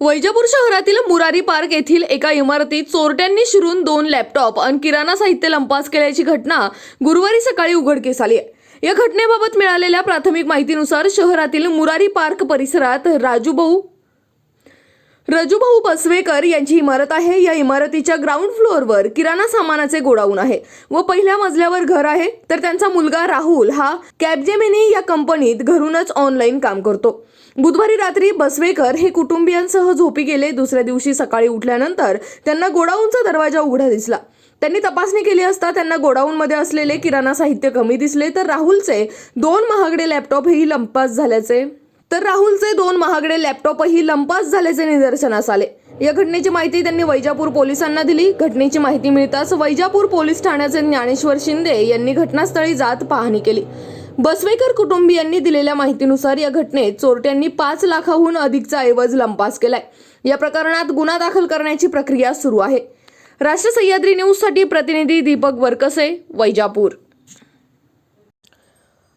वैजापूर शहरातील मुरारी पार्क येथील एका इमारतीत चोरट्यांनी शिरून दोन लॅपटॉप आणि किराणा साहित्य लंपास केल्याची घटना गुरुवारी सकाळी उघडकीस आली. आहे या घटनेबाबत मिळालेल्या प्राथमिक माहितीनुसार शहरातील मुरारी पार्क परिसरात राजूभाऊ रजूभाऊ बसवेकर यांची इमारत आहे. या इमारतीच्या ग्राउंड फ्लोअरवर किराणा सामानाचे गोडाऊन आहे. व पहिल्या मजल्यावर घर आहे. तर त्यांचा मुलगा राहुल हा कॅबजेमिनी या कंपनीत घरूनच ऑनलाईन काम करतो. बुधवारी रात्री बसवेकर हे कुटुंबियांसह झोपी गेले. दुसऱ्या दिवशी सकाळी उठल्यानंतर त्यांना गोडाऊनचा दरवाजा उघडा दिसला. त्यांनी तपासणी केली असता त्यांना गोडाऊनमध्ये असलेले किराणा साहित्य कमी दिसले. तर राहुलचे दोन महागडे लॅपटॉपही लंपास झाल्याचे तर राहुलचे दोन महागडे लॅपटॉपही लंपास झाल्याचे निदर्शनास आले. या घटनेची माहिती त्यांनी वैजापूर पोलिसांना दिली. घटनेची माहिती मिळताच वैजापूर पोलीस ठाण्याचे ज्ञानेश्वर शिंदे यांनी घटनास्थळी जात पाहणी केली. बसवेकर कुटुंबियांनी दिलेल्या माहितीनुसार या घटनेत चोरट्यांनी पाच लाखाहून अधिकचा ऐवज लंपास केलाय. या प्रकरणात गुन्हा दाखल करण्याची प्रक्रिया सुरू आहे. राष्ट्र सह्याद्री न्यूजसाठी प्रतिनिधी दीपक वरकसे वैजापूर.